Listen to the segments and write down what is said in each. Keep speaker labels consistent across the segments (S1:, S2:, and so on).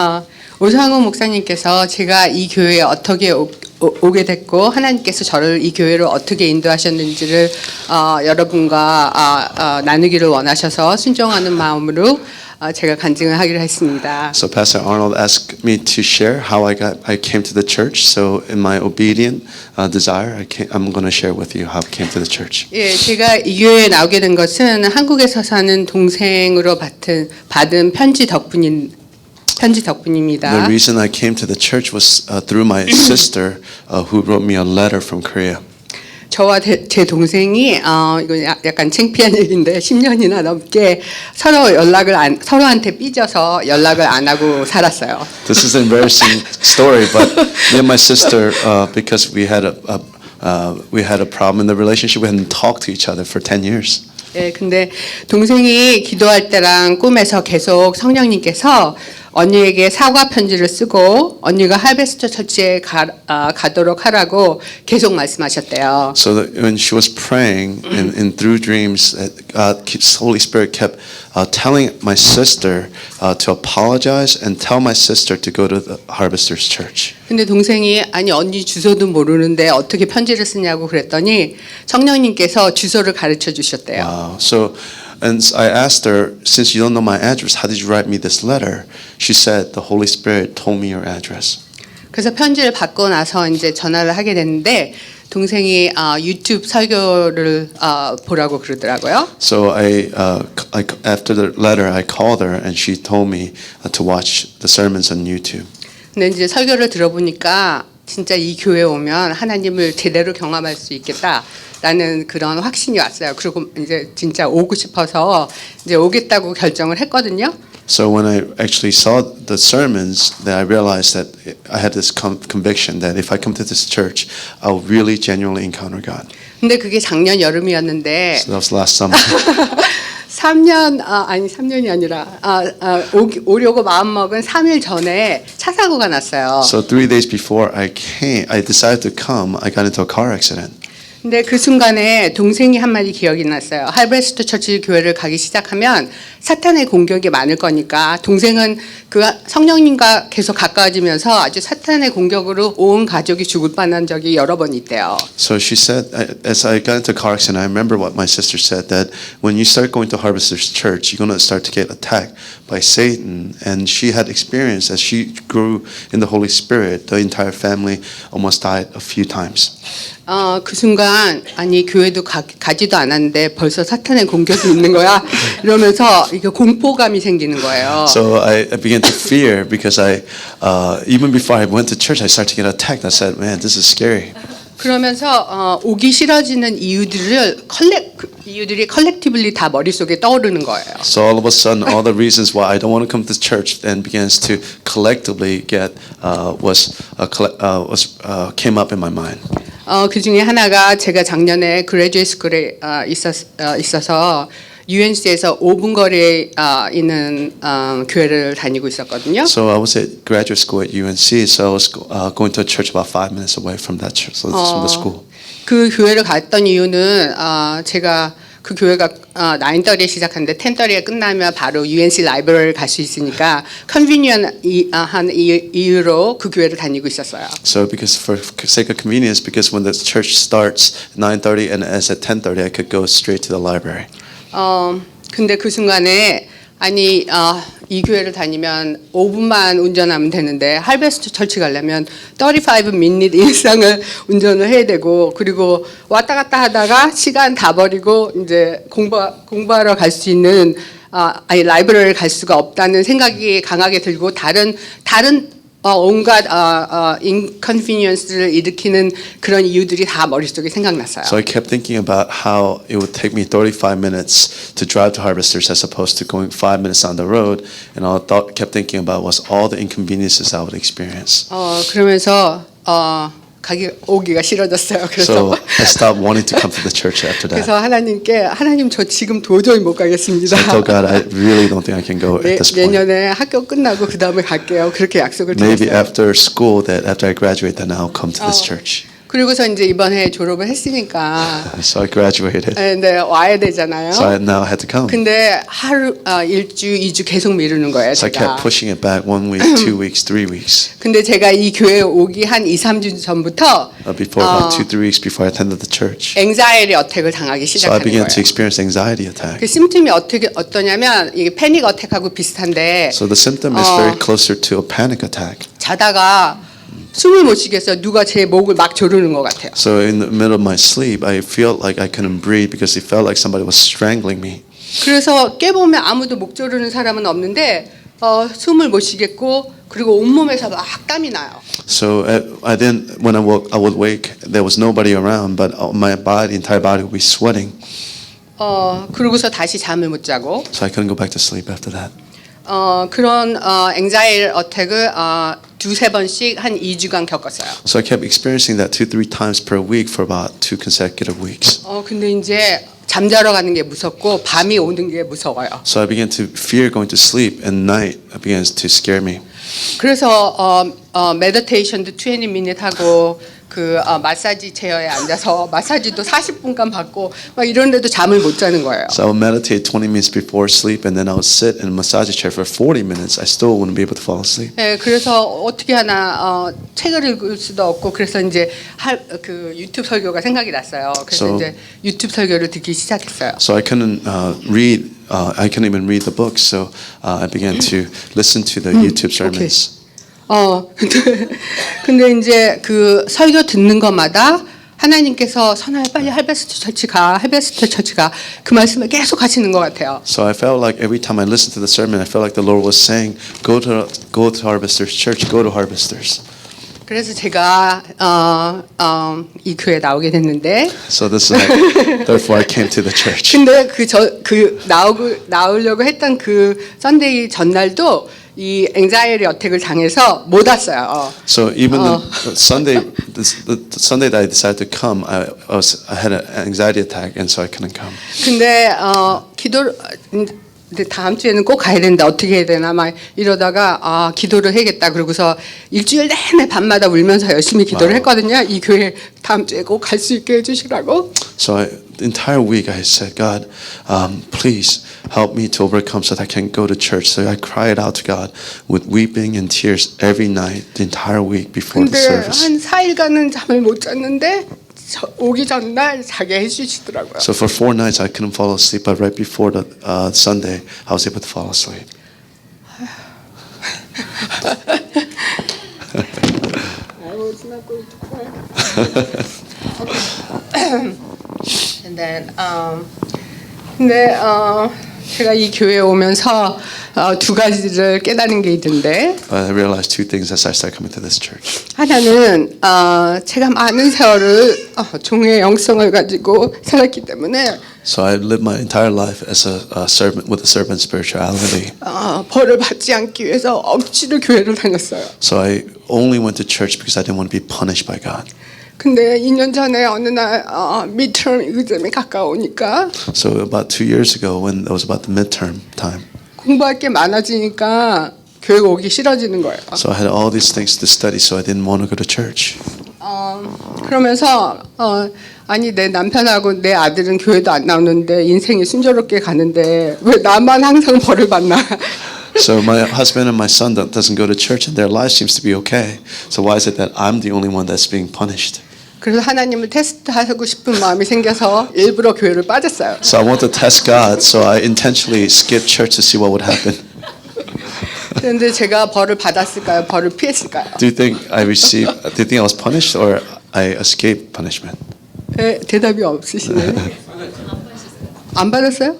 S1: 어, 오상훈 목사님께서 제가 이 교회에 어떻게 오, 오, 게 됐고 하나님께서 저를 이 교회를 어떻게 인도하셨는지를 어, 여러분과 어, 어, 나누기를 원하셔서 순종하는 마음으로 어, 제가 간증을 하기로 했습니다.
S2: So Pastor Arnold asked me to share how I got I came to the church. So in my obedient uh, desire, I came, I'm going to share with you how I came to the church.
S1: 예, 제가 이 교회에 나오게 된 것은 한국에서 사는 동생으로 받은 받은 편지 덕분인 편지 덕분입니다.
S2: The reason I came to the church was uh, through my sister, uh, who wrote me a letter from Korea.
S1: 저와 대- 제 동생이 어 이거 야- 약간 창피한 얘기인데 10년이나 넘게 서로 연락을 안 서로한테 삐져서 연락을 안 하고 살았어요.
S2: This is an embarrassing story, but me and my sister, uh, because we had a, a uh, we had a problem in the relationship, we hadn't talked to each other for 10 years.
S1: 예, 근데 동생이 기도할 때랑 꿈에서 계속 성령님께서 언니에게 사과 편지를 쓰고 언니가 할베스트 처치에 가, 아, 가도록 하라고 계속 말씀하셨대요.
S2: So that when she was praying and, and through dreams, God, keeps- Holy Spirit kept uh, telling my sister uh, to apologize and tell my sister to go to the Harvesters Church.
S1: 근데 동생이 아니 언니 주소도 모르는데 어떻게 편지를 쓰냐고 그랬더니 성령님께서 주소를 가르쳐 주셨대요.
S2: Wow. So, and I asked her, since you don't know my address, how did you write me this letter? She said, the Holy Spirit told me your address.
S1: 그래서 편지를 받고 나서 이제 전화를 하게 됐는데 동생이 아, 유튜브 설교를 아, 보라고 그러더라고요.
S2: So I, uh, c- I c- after the letter, I called her and she told me uh, to watch the sermons on YouTube.
S1: 근데 이제 설교를 들어보니까 진짜 이 교회 오면 하나님을 제대로 경험할 수 있겠다라는 그런 확신이 왔어요. 그리고 이제 진짜 오고 싶어서 이제 오겠다고 결정을 했거든요.
S2: So when I actually saw the sermons, then I realized that I had this conviction that if I come to this church, I'll really genuinely encounter God.
S1: 근데 그게 작년 여름이었는데
S2: So that was last summer.
S1: 3년 아, 아니 3년이 아니라 아, 아, 오, 오려고 마음 먹은 3일 전에 차 사고가 났어요.
S2: so three days before I came, I decided to come. I got into a car accident.
S1: 근데 그 순간에 동생이 한 마디 기억이 났어요. 할베스트 처치 교회를 가기 시작하면 사탄의 공격이 많을 거니까 동생은 그 성령님과 계속 가까워지면서 아주 사탄의 공격으로 온 가족이 죽을 뻔한 적이 여러 번 있대요.
S2: So she said, as I got into car accident, I remember what my sister said that when you start going to Harvesters Church, you're going to start to get attacked by Satan. And she had experience as she grew in the Holy Spirit, the entire family almost died a few times.
S1: 어, 그 순간 아니 교회도 가, 가지도 않았는데 벌써 사탄의 공격이 있는 거야 이러면서 이게 공포감이 생기는 거예요.
S2: So I, I began to fear because I, uh, even before I went to church, I started to get attacked. I said, man, this is scary.
S1: 그러면서 어, 오기 싫어지는 이유들을 컬렉 그 이유들이 컬렉티블리 다 머릿속에 떠오르는 거예요.
S2: So all of a sudden, all the reasons why I don't want to come to church then begins to collectively get uh, was uh, uh, was uh, came up in my mind.
S1: 어, 그 중에 하나가 제가 작년에 그레듀에이트 스쿨에 어, 있었, 어, 있어서 UNC에서 5분 거리에 어, 있는 어, 교회를 다니고 있었거든요.
S2: So I was at graduate school at UNC. So I was uh, going to a church about five minutes away from that church, so from the school.
S1: 그 교회를 갔던 이유는 어, 제가 그 교회가 어, 9:30에 시작하는데 10:30에 끝나면 바로 UNC 라이브러리를 갈 수 있으니까 컨비니언한 이유로 그 교회를 다니고 있었어요.
S2: So because for sake of convenience, because when the church starts at 9:30 and ends at 10:30, I could go straight to the library.
S1: 어, 근데 그 순간에 아니 어, 이 교회를 다니면 5분만 운전하면 되는데 할베스트 철치 가려면 35 미닛 이상을 운전을 해야 되고 그리고 왔다 갔다 하다가 시간 다 버리고 이제 공부 공부하러 갈 수 있는 아, 아니 라이브러리를 갈 수가 없다는 생각이 강하게 들고 다른 다른 어, 온갖 어, 어, 인컨비니언스를 일으키는 그런 이유들이 다 머릿속에 생각났어요.
S2: So I kept thinking about how it would take me 35 minutes to drive to Harvesters as opposed to going five minutes on the road, and all I thought, kept thinking about was all the inconveniences I would experience.
S1: 어 그러면서 어 가기 오기가 싫어졌어요. 그래서
S2: So I stopped wanting to come to the church after that.
S1: 그래서 하나님께 하나님 저 지금 도저히 못 가겠습니다.
S2: So I told God, I really don't think I can go
S1: 내,
S2: at this point.
S1: 내년에 학교 끝나고 그 다음에 갈게요. 그렇게 약속을
S2: Maybe
S1: 드렸어요.
S2: after school, that after I graduate, then I'll come to this
S1: 어.
S2: church.
S1: 그리고서 이제 이번에 졸업을 했으니까
S2: So I graduated.
S1: 네, 네, 와야 되잖아요.
S2: So I now had to come.
S1: 근데 하루 아, 일주 이주 계속 미루는 거예요,
S2: So I
S1: 제가.
S2: kept pushing it back one week, two weeks, three weeks.
S1: 근데 제가 이 교회 오기 한 2, 3주 전부터
S2: Uh, before about
S1: 어,
S2: two, three weeks before I attended the church.
S1: 앵자이리 어택을 당하기
S2: So I
S1: 시작하는
S2: began to
S1: 거예요.
S2: experience anxiety attack.
S1: 그 심틈이 어떻게 어떠냐면 이게 패닉 어택하고 비슷한데
S2: So the symptom is
S1: 어.
S2: very closer to a panic attack.
S1: 자다가 숨을 못 쉬겠어요. 누가 제 목을 막 조르는 것 같아요.
S2: So in the middle of my sleep, I felt like I couldn't breathe because it felt like somebody was strangling me.
S1: 그래서 깨보면 아무도 목 조르는 사람은 없는데 어, 숨을 못 쉬겠고 그리고 온몸에서 막 땀이 나요.
S2: So uh, I then, when I woke, I would wake. There was nobody around, but uh, my body, entire body, would be sweating.
S1: 어, 그러고서 다시 잠을 못 자고
S2: So I couldn't go back to sleep after that.
S1: 어, 그런 어, 앵자일 어택을 어, 두세 번씩 한 2주간 겪었어요.
S2: So I kept experiencing that two, three times per week for about two consecutive weeks.
S1: 어, 근데 이제 잠자러 가는 게 무섭고 밤이 오는 게 무서워요.
S2: So I began to fear going to sleep, and night began to scare me.
S1: 그래서 어, 어, 메디테이션도 20 미닛 하고 그 어, 마사지 체어에 앉아서 마사지도 40분간 받고 막 이런데도 잠을 못 자는 거예요.
S2: So I would meditate 20 minutes before sleep, and then I would sit in a massage chair for 40 minutes. I still wouldn't be able to fall asleep.
S1: 예, 그래서 어떻게 하나 어, 책을 읽을 수도 없고 그래서 이제 할, 그 유튜브 설교가 생각이 났어요. 그래서
S2: So-
S1: 이제 유튜브 설교를 듣기 시작했어요.
S2: So I couldn't uh, read. Uh, I couldn't even read the books. So uh, I began to listen to the YouTube sermons.
S1: 어, 근데, 이제 그 설교 듣는 것마다 하나님께서 선아야 빨리 할베스트 처치 가, 할베스트 처치 가. 그 말씀을 계속 하시는 것 같아요.
S2: So I felt like every time I listened to the sermon, I felt like the Lord was saying, "Go to go to Harvesters Church. Go to Harvesters."
S1: 그래서 제가 어, 어, 이 교회 나오게 됐는데
S2: So this is like, therefore I came to the church.
S1: 근데 그 저 그 나오고 나오려고 했던 그 썬데이 전날도 이 앵자이리 어택을 당해서 못 왔어요.
S2: So even
S1: Oh.
S2: the, the Sunday, the, the Sunday that I decided to come, I, I was I had an anxiety attack, and so I couldn't come.
S1: 근데 어 기도 근데 다음 주에는 꼭 가야 된다 어떻게 해야 되나 막 이러다가 아 기도를 해야겠다 그러고서 일주일 내내 밤마다 울면서 열심히 기도를. 했거든요 이 교회 다음 주에 꼭 갈 수 있게 해주시라고
S2: So I, the entire week I said, God, um, please help me to overcome so that I can go to church. So I cried out to God with weeping and tears every night, the entire week before the
S1: 근데
S2: service.
S1: 한 4일간은 잠을 못 잤는데 저- 오기 전날 자게 해주시더라고요
S2: So for four nights I couldn't fall asleep, but right before the uh, Sunday I was able to fall asleep.
S1: I was not going to cry. And then, um, 근데 어, 제가 이 교회에 오면서 어, 두 가지를 깨닫는 게 있는데
S2: But I realized two things as I started coming to this church.
S1: 하나는 어, 제가 많은 세월을 어, 종의 영성을 가지고 살았기 때문에
S2: So I lived my entire life as a, a servant with a servant spirituality.
S1: 어, 벌을 받지 않기 위해서 억지로 교회를 다녔어요.
S2: So I only went to church because I didn't want to be punished by God.
S1: 근데 2년 전에 어느 날 어, 미트럼 exam이 가까우니까
S2: So about two years ago, when it was about the midterm time,
S1: 공부할 게 많아지니까 교회 오기 싫어지는 거예요.
S2: so I had all these things to study, so I didn't want to go to church.
S1: 어, 그러면서 어, 아니 내 남편하고 내 아들은 교회도 안 나오는데 인생이 순조롭게 가는데 왜 나만 항상 벌을 받나?
S2: So my husband and my son don't, doesn't go to church, and their life seems to be okay. So why is it that I'm the only one that's being punished?
S1: 그래서 하나님을 테스트하고 싶은 마음이 생겨서 일부러 교회를 빠졌어요.
S2: So I want to test God, so I intentionally skipped church to see what would happen.
S1: 그런데 제가 벌을 받았을까요? 벌을 피했을까요?
S2: Do you think I received? Do you think I was punished or I escaped punishment?
S1: 네, 대답이 없으시네. 안 받았어요?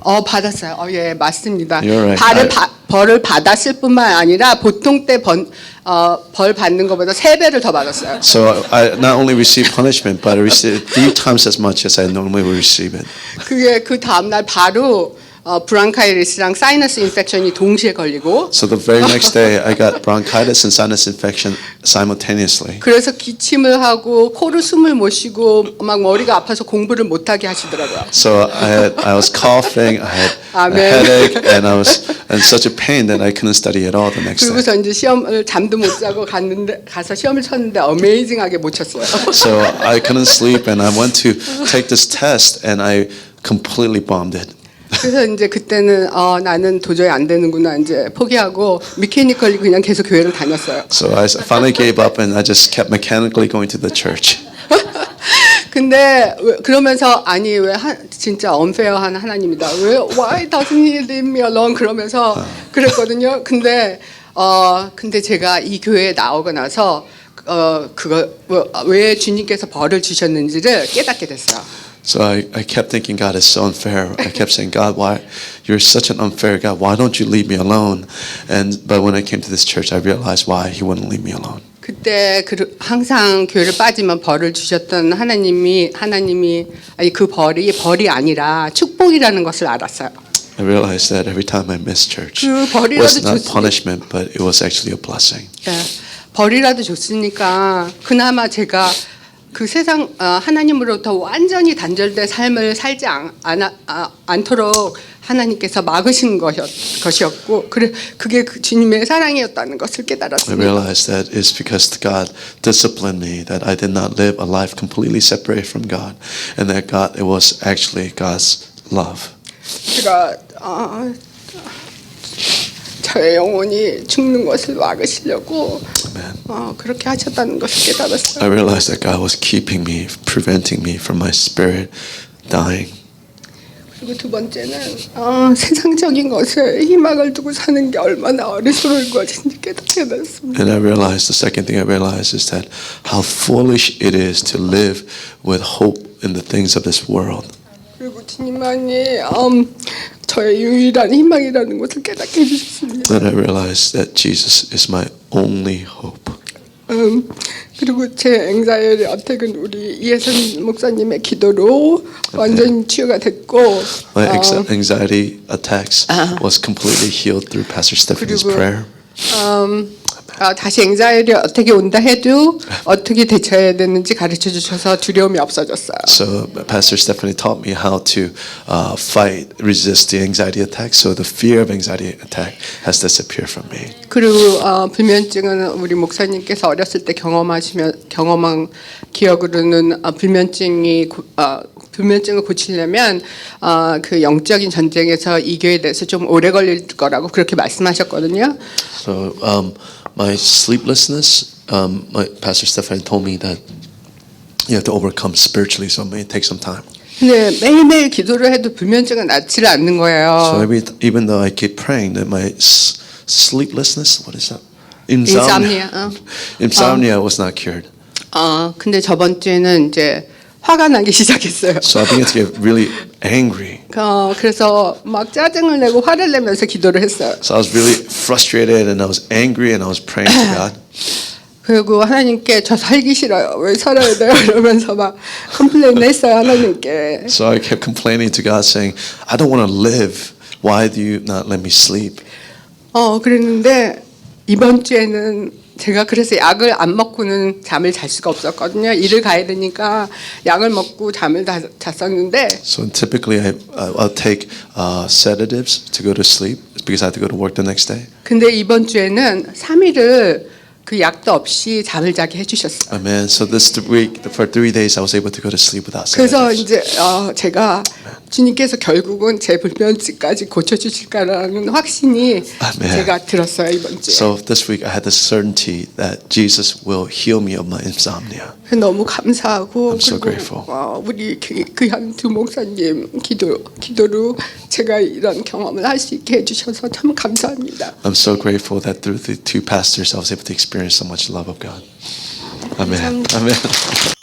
S1: 어 받았어요. 어, 예 맞습니다.
S2: You're right.
S1: 벌을,
S2: I-
S1: 바, 벌을 받았을 뿐만 아니라 보통 때 번, 어, 벌 받는 것보다 세 배를 더 받았어요.
S2: So I not only received punishment, but I received three times as much as I normally would receive it.
S1: 그게 그 다음 날 바로 어, 브랑카이리스랑 사이너스 인펙션이 동시에 걸리고
S2: So the very next day, I got bronchitis and sinus infection simultaneously.
S1: 그래서 기침을 하고 코로 숨을 못 쉬고 막 머리가 아파서 공부를 못 하게 하시더라고요.
S2: So I had, I was coughing, I had a
S1: Amen.
S2: headache, and I was in such a pain that I couldn't study at all the next day.
S1: 그리고서 이제 시험을 잠도 못 자고 갔는데 가서 시험을 쳤는데 어메이징하게 못 쳤어요.
S2: So I couldn't sleep, and I went to take this test, and I completely bombed it.
S1: 그래서 이제 그때는 어, 나는 도저히 안 되는구나 이제 포기하고 미케니컬리 그냥 계속 교회를 다녔어요.
S2: So I finally gave up, and I just kept mechanically going to the church.
S1: 근데 왜- 그러면서 아니 왜 하, 진짜 unfair한 하나님이다. 왜 why doesn't he leave me alone 그러면서 그랬거든요. 근데 어 근데 제가 이 교회에 나오고 나서 어 그거 뭐, 왜 주님께서 벌을 주셨는지를 깨닫게 됐어요.
S2: So I, I kept thinking, God is so unfair. I kept saying, God, why you're such an unfair God? Why don't you leave me alone? And but when I came to this church, I realized why He wouldn't leave me alone.
S1: 그때 그 항상 교회를 빠지면 벌을 주셨던 하나님이 하나님이 아니 그 벌이 벌이 아니라 축복이라는 것을 알았어요.
S2: I realized that every time I missed church
S1: 그 벌이라도
S2: was not
S1: 좋습니다.
S2: punishment, but it was actually a blessing.
S1: 예, 벌이라도 줬으니까 그나마 제가 그 세상 어, 하나님으로부터 완전히 단절된 삶을 살지 않, 않, 아, 않도록 하나님께서 막으신 것이었, 것이었고 그래 그게 그 주님의 사랑이었다는 것을
S2: I
S1: 깨달았습니다.
S2: realized that it's because God disciplined me that I did not live a life completely separated from God, and that God it was actually God's love.
S1: 제가 어, 저의 영혼이 죽는 것을 막으시려고. 어, 그렇게 하셨다는 것을 깨달았어요.
S2: I realized that God was keeping me, preventing me from my spirit dying.
S1: 그리고 두 번째는 어, 세상적인 것에 희망을 두고 사는 게 얼마나 어리석은 것인지 깨닫게 됐습니다.
S2: And I realized the second thing I realized is that how foolish it is to live with hope in the things of this world.
S1: 주님만이 음, 저의 유일한 희망이라는 것을 깨닫게 해주셨습니다.
S2: And I realized that Jesus is my only hope.
S1: 음, 그리고 제 앵자이얼 어택은 우리 이혜선 목사님의 기도로 완전히 치유가 됐고
S2: My
S1: 어,
S2: anxiety attacks was completely healed through Pastor Stephanie's
S1: 그리고-
S2: prayer.
S1: 음, 어, 다시 앵자이얼이 어떻게 온다 해도 어떻게 대처해야 되는지 가르쳐 주셔서 두려움이 없어졌어요.
S2: So Pastor Stephanie taught me how to uh, fight, resist the anxiety attack. So the fear of anxiety attack has disappeared from me.
S1: 그리고 어, 불면증은 우리 목사님께서 어렸을 때 경험하시면 경험한 기억으로는 어, 불면증이 고, 어, 불면증을 고치려면 어, 그 영적인 전쟁에서 이 교회에 대해서 좀 오래 걸릴 거라고 그렇게 말씀하셨거든요.
S2: So um, my sleeplessness, um, my Pastor Stephanie told me that you have to overcome spiritually. So it may take some time.
S1: 근데 매일매일 기도를 해도 불면증은 낫지를 않는
S2: So
S1: 거예요.
S2: every, even though I keep praying, that my s- sleeplessness, what is that?
S1: Insomnia, 어.
S2: Insomnia was not cured.
S1: 어, 근데 저번 주에는 이제 화가 나기 시작했어요.
S2: So I began to get really angry.
S1: 어, 그래서 막 짜증을 내고 화를 내면서 기도를 했어요.
S2: So I was really frustrated and I was angry and I was praying to God.
S1: 그리고 하나님께 저 살기 싫어요. 왜 살아야 돼요? 이러면서 막 컴플레인 했어요 하나님께.
S2: So I kept complaining to God, saying, I don't want to live. Why do you not let me sleep?
S1: 어 그랬는데 이번 주에는 제가 그래서 약을 안 먹고는 잠을 잘 수가 없었거든요. 일을 가야 되니까 약을 먹고 잠을 다 잤었는데
S2: So typically I, I'll take uh, sedatives to go to sleep because I have to go to work the next day.
S1: 근데 이번 주에는 3일을 그 약도 없이 잠을 자게 해주셨어요.
S2: Amen. So this th- week, for three days, I was able to go to sleep without
S1: 그래서
S2: sedatives.
S1: 이제 어, 제가 주님께서 결국은 제 불면증까지 고쳐주실까라는 확신이
S2: 아멘.
S1: 제가 들었어요 이번 주에.
S2: So this week, I had the certainty that Jesus will heal me of my insomnia.
S1: 너무 감사하고
S2: I'm so
S1: 그리고
S2: grateful.
S1: 어, 우리 그- 귀한 두 목사님 기도 기도로 제가 이런 경험을 할 수 있게 해주셔서 참 감사합니다.
S2: I'm so grateful that through the two pastors, I was able to experience so much love of God. Amen. Amen.